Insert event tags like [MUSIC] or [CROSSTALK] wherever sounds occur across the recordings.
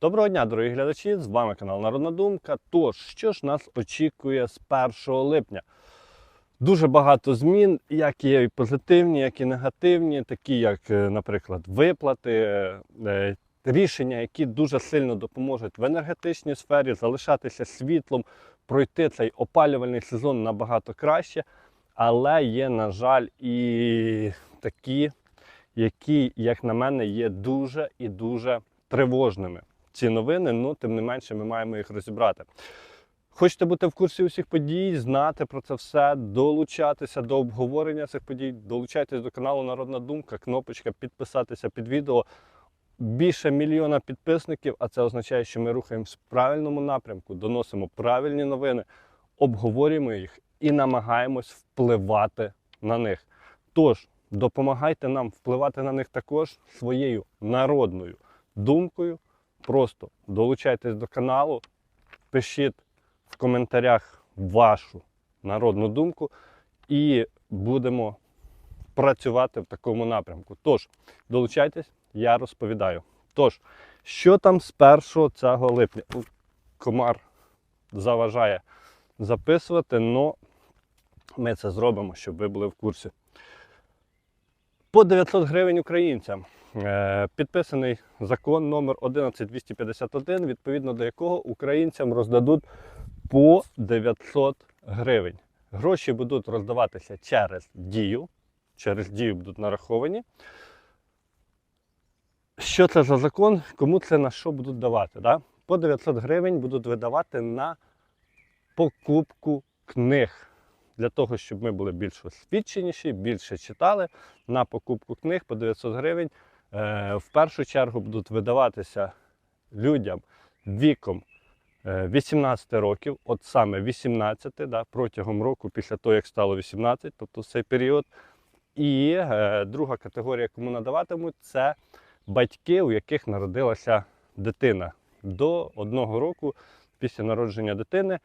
Доброго дня, дорогі глядачі! З вами канал Народна Думка. Тож, що ж нас очікує з 1 липня? Дуже багато змін, як є і позитивні, як і негативні, такі як, е, наприклад, виплати, е, рішення, які дуже сильно допоможуть в енергетичній сфері залишатися світлом, пройти цей опалювальний сезон набагато краще. Але є, на жаль, і такі, які, як на мене, є дуже і дуже тривожними. Ці новини, ну тим не менше, ми маємо їх розібрати. Хочете бути в курсі усіх подій, знати про це все, долучатися до обговорення цих подій, долучайтесь до каналу Народна Думка, кнопочка підписатися під відео. Більше мільйона підписників, а це означає, що ми рухаємось в правильному напрямку, доносимо правильні новини, обговорюємо їх і намагаємось впливати на них. Тож, допомагайте нам впливати на них також своєю народною думкою. Просто долучайтесь до каналу, пишіть в коментарях вашу народну думку і будемо працювати в такому напрямку. Тож, долучайтесь, я розповідаю. Тож, що там з 1 цього липня? Комар заважає записувати, але ми це зробимо, щоб ви були в курсі. По 900 гривень українцям. Е, Підписаний закон номер 11251, відповідно до якого українцям роздадуть по 900 гривень. Гроші будуть роздаватися через дію. Через дію будуть нараховані. Що це за закон? Кому це на що будуть давати? Да? По 900 гривень будуть видавати на покупку книг. Для того, щоб ми були більш освіченіші, більше читали на покупку книг по 900 гривень. Е, в першу чергу будуть видаватися людям віком е, 18 років, от саме 18, да, протягом року, після того, як стало 18, тобто цей період. І е, друга категорія, кому надаватимуть, це батьки, у яких народилася дитина до одного року після народження дитини.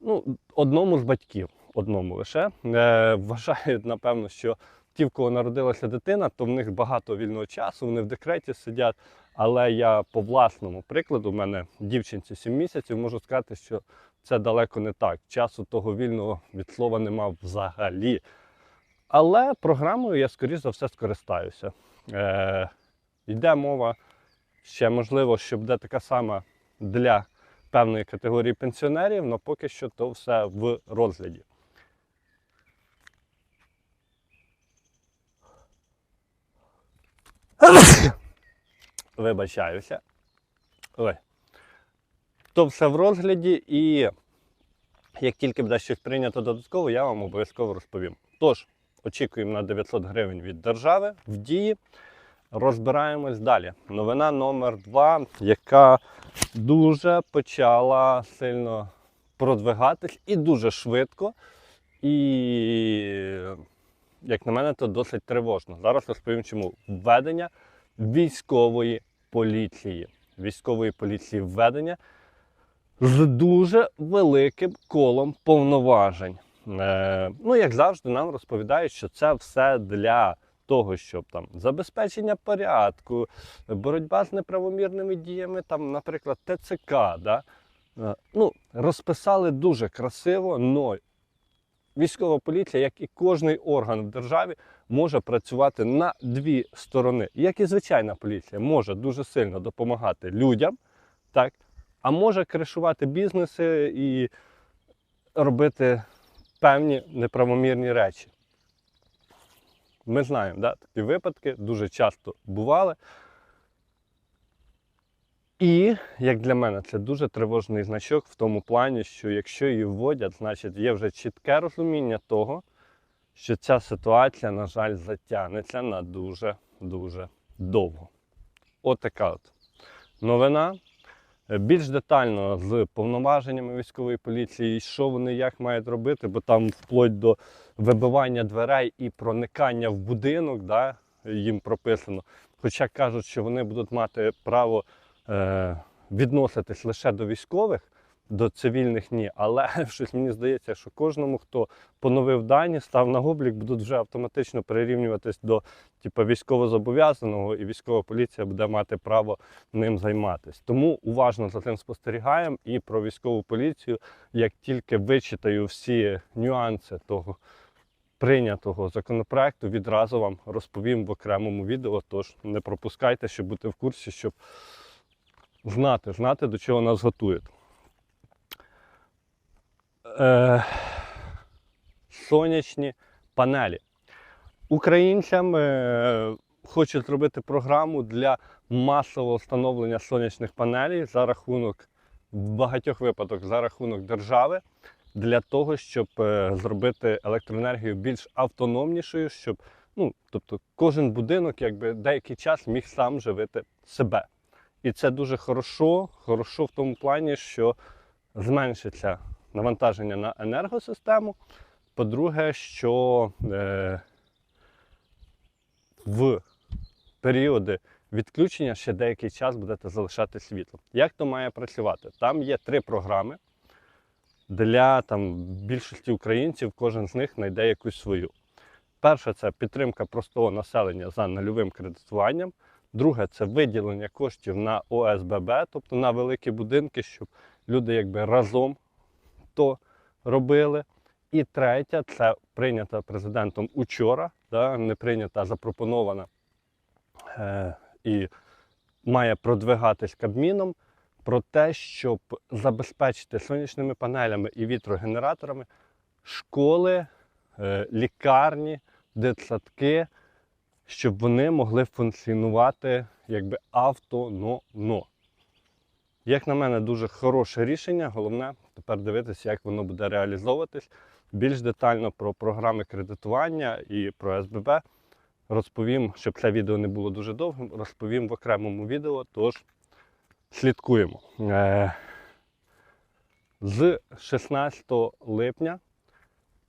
Ну, одному з батьків, одному лише. Е, вважають, напевно, що ті, в кого народилася дитина, то в них багато вільного часу, вони в декреті сидять. Але я по власному прикладу, в мене дівчинці 7 місяців, можу сказати, що це далеко не так. Часу того вільного від слова нема взагалі. Але програмою я, скоріш за все, скористаюся. Е, йде мова ще, можливо, що буде така сама для певної категорії пенсіонерів, але поки що то все в розгляді. [COUGHS] Вибачаюся. Ой. То все в розгляді, і як тільки буде щось прийнято додатково, я вам обов'язково розповім. Тож, очікуємо на 900 гривень від держави в дії. Розбираємось далі. Новина номер 2 яка дуже почала сильно продвигатись і дуже швидко. І, як на мене, то досить тривожно. Зараз розповім, чому введення військової поліції. Військової поліції введення з дуже великим колом повноважень. Е, ну, як завжди, нам розповідають, що це все для того, щоб там забезпечення порядку, боротьба з неправомірними діями, там, наприклад, ТЦК. Да? Е, ну, розписали дуже красиво, але військова поліція, як і кожний орган в державі, може працювати на дві сторони. Як і звичайна поліція може дуже сильно допомагати людям, так? а може кришувати бізнеси і робити певні неправомірні речі. Ми знаємо, да, такі випадки дуже часто бували. І, як для мене, це дуже тривожний значок в тому плані, що якщо її вводять, значить є вже чітке розуміння того, що ця ситуація, на жаль, затягнеться на дуже-дуже довго. От от новина. Більш детально з повноваженнями військової поліції, що вони як мають робити, бо там вплоть до вибивання дверей і проникання в будинок, да, їм прописано. Хоча кажуть, що вони будуть мати право е, відноситись лише до військових, до цивільних ні. Але [LAUGHS] щось мені здається, що кожному, хто поновив дані, став на облік, будуть вже автоматично перерівнюватись до типу, військовозобов'язаного, і військова поліція буде мати право ним займатися. Тому уважно за цим спостерігаємо і про військову поліцію, як тільки вичитаю всі нюанси того прийнятого законопроекту, відразу вам розповім в окремому відео. Тож не пропускайте, щоб бути в курсі, щоб знати, знати, до чого нас готують. Е, сонячні панелі. Українцям е, хочуть зробити програму для масового встановлення сонячних панелей за рахунок в багатьох випадках за рахунок держави для того, щоб е, зробити електроенергію більш автономнішою, щоб ну, тобто кожен будинок якби деякий час міг сам живити себе. І це дуже хорошо, хорошо в тому плані, що зменшиться навантаження на енергосистему. По-друге, що е, в періоди відключення ще деякий час будете залишати світло. Як то має працювати? Там є три програми для там, більшості українців, кожен з них знайде якусь свою. Перша це підтримка простого населення за нульовим кредитуванням. Друге це виділення коштів на ОСББ, тобто на великі будинки, щоб люди якби разом то робили. І третя це прийнята президентом учора, да, не прийнята, а запропонована е, і має продвигатись Кабміном про те, щоб забезпечити сонячними панелями і вітрогенераторами школи, е, лікарні, дитсадки, щоб вони могли функціонувати якби автономно. Як на мене, дуже хороше рішення. Головне тепер дивитися, як воно буде реалізовуватись. Більш детально про програми кредитування і про СББ розповім, щоб це відео не було дуже довгим, розповім в окремому відео. Тож слідкуємо. Е, З 16 липня,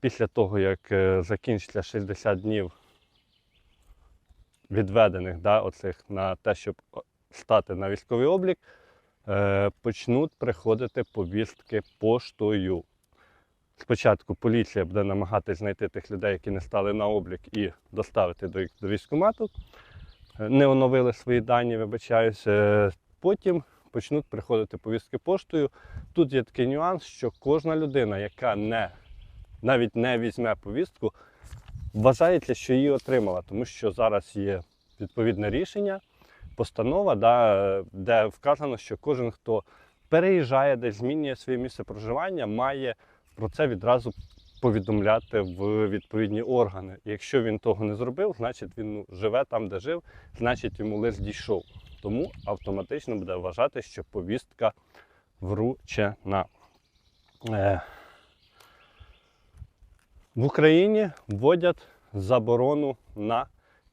після того, як е, закінчиться 60 днів відведених да, оцих на те, щоб стати на військовий облік, е, почнуть приходити повістки поштою. Спочатку поліція буде намагатися знайти тих людей, які не стали на облік, і доставити до, до військкомату. Е, Не оновили свої дані, вибачаюсь. Е, Потім почнуть приходити повістки поштою. Тут є такий нюанс, що кожна людина, яка не, навіть не візьме повістку, вважається, що її отримала, тому що зараз є відповідне рішення, постанова, да, де вказано, що кожен, хто переїжджає, десь змінює своє місце проживання, має про це відразу повідомляти в відповідні органи. Якщо він того не зробив, значить він ну, живе там, де жив, значить йому лист дійшов. Тому автоматично буде вважати, що повістка вручена. Е, в Україні вводять заборону на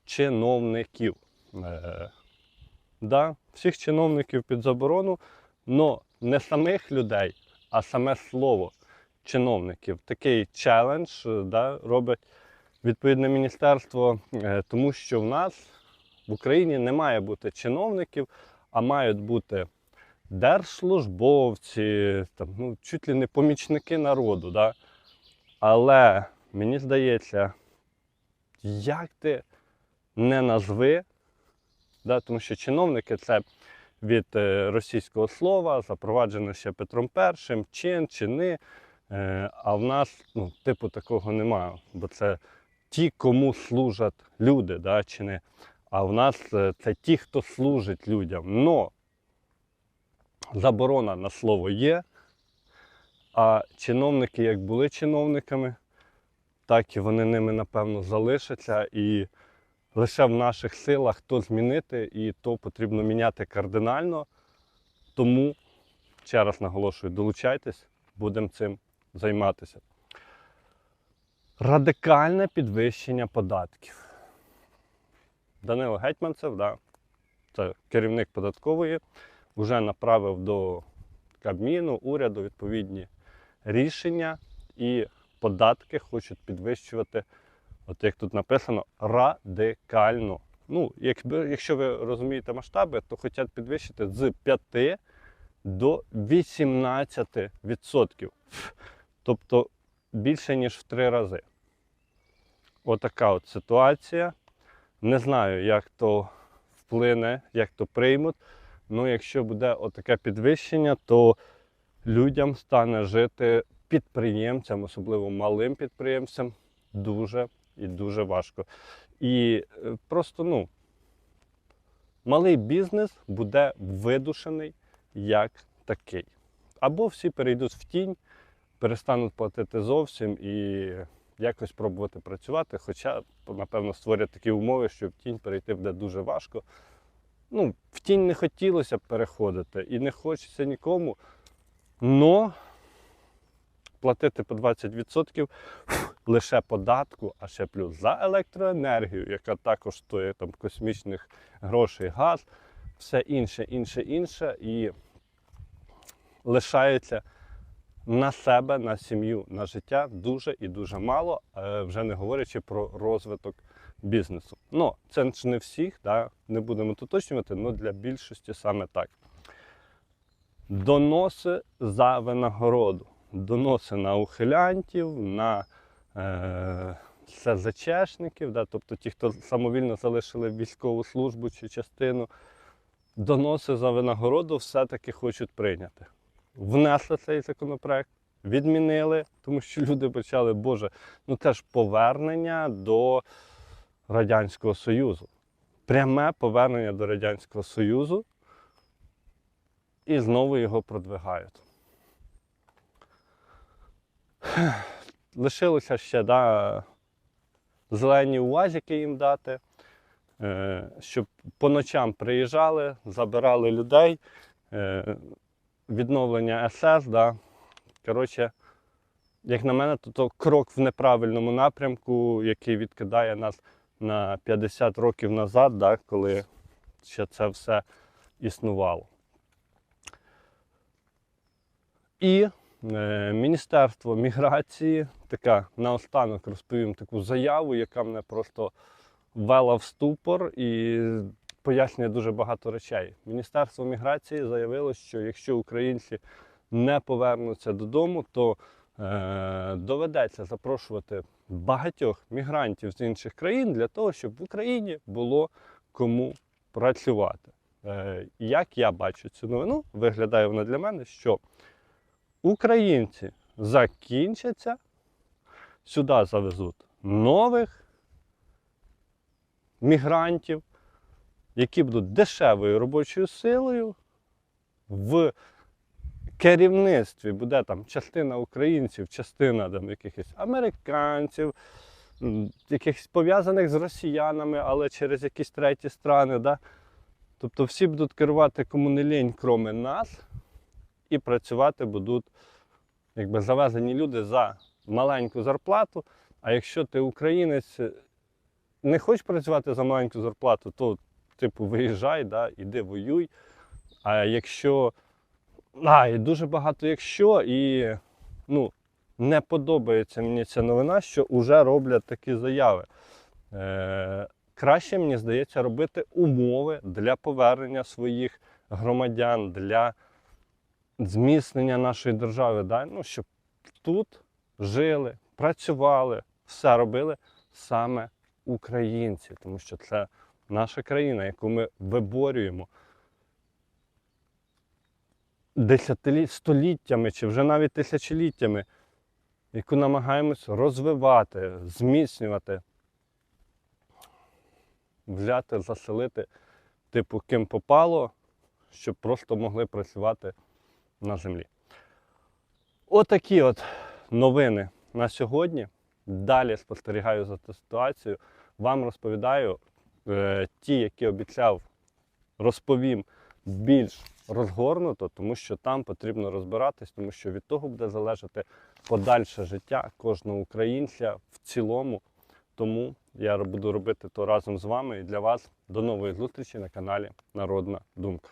чиновників. Е, да, всіх чиновників під заборону, але не самих людей, а саме слово чиновників. Такий челендж е, да, робить відповідне міністерство, е, тому що в нас в Україні не має бути чиновників, а мають бути держслужбовці, там, ну, чуть ли не помічники народу. Да? Але мені здається, як ти не назви, да, тому що чиновники це від е, російського слова, запроваджено ще Петром І, чин, чини. Е, а в нас ну, типу такого немає, бо це ті, кому служать люди, да, чини. А в нас е, це ті, хто служить людям. Но заборона на слово є. А чиновники, як були чиновниками, так і вони ними, напевно, залишаться. І лише в наших силах то змінити, і то потрібно міняти кардинально. Тому, ще раз наголошую, долучайтесь, будемо цим займатися. Радикальне підвищення податків. Данило Гетьманцев, да, це керівник податкової, вже направив до Кабміну, уряду відповідні рішення і податки хочуть підвищувати, от як тут написано, радикально. Ну, якби, якщо ви розумієте масштаби, то хочуть підвищити з 5 до 18%. Тобто більше, ніж в три рази. Отака от ситуація. Не знаю, як то вплине, як то приймуть. Ну, якщо буде отаке підвищення, то людям стане жити підприємцям, особливо малим підприємцям, дуже і дуже важко. І е, просто, ну, малий бізнес буде видушений як такий. Або всі перейдуть в тінь, перестануть платити зовсім і якось пробувати працювати. Хоча, напевно, створять такі умови, що в тінь перейти буде дуже важко. Ну, в тінь не хотілося б переходити і не хочеться нікому. Но платити по 20% [SNIFFS] лише податку, а ще плюс за електроенергію, яка також стоїть там космічних грошей, газ, все інше, інше, інше. І лишається на себе, на сім'ю, на життя дуже і дуже мало, е, вже не говорячи про розвиток бізнесу. Ну, це ж не всіх, да, не будемо уточнювати, але для більшості саме так. Доноси за винагороду. Доноси на ухилянтів, на е, СЗЧшників, да, тобто ті, хто самовільно залишили військову службу чи частину, доноси за винагороду все-таки хочуть прийняти. Внесли цей законопроект, відмінили, тому що люди почали, Боже, ну це ж повернення до Радянського Союзу. Пряме повернення до Радянського Союзу і знову його продвигають. Лишилося ще да, зелені УАЗики їм дати, е, щоб по ночам приїжджали, забирали людей, е, відновлення СС. Да. Коротше, як на мене, то, то крок в неправильному напрямку, який відкидає нас на 50 років назад, да, коли ще це все існувало. І Міністерство міграції, така наостанок розповім таку заяву, яка мене просто ввела в ступор і пояснює дуже багато речей. Міністерство міграції заявило, що якщо українці не повернуться додому, то е, доведеться запрошувати багатьох мігрантів з інших країн для того, щоб в Україні було кому працювати. Е, як я бачу цю новину, виглядає вона для мене, що українці закінчаться, сюди завезуть нових мігрантів, які будуть дешевою робочою силою. В керівництві буде там частина українців, частина там, якихось американців, якихось пов'язаних з росіянами, але через якісь треті страни. Да? Тобто всі будуть керувати кому не кроме нас, і працювати будуть якби завезені люди за маленьку зарплату. А якщо ти українець не хочеш працювати за маленьку зарплату, то типу виїжджай, да, іди воюй. А якщо. А, і дуже багато якщо, і ну, не подобається мені ця новина, що вже роблять такі заяви. Е, краще, мені здається, робити умови для повернення своїх громадян, для зміцнення нашої держави, да? ну, щоб тут жили, працювали, все робили саме українці, тому що це наша країна, яку ми виборюємо століттями чи вже навіть тисячоліттями, яку намагаємось розвивати, зміцнювати, взяти, заселити, типу, ким попало, щоб просто могли працювати на землі. Отакі от новини на сьогодні. Далі спостерігаю за ту ситуацію. Вам розповідаю е, ті, які обіцяв, розповім більш розгорнуто, тому що там потрібно розбиратись, тому що від того буде залежати подальше життя кожного українця в цілому. Тому я буду робити то разом з вами і для вас. До нової зустрічі на каналі Народна Думка.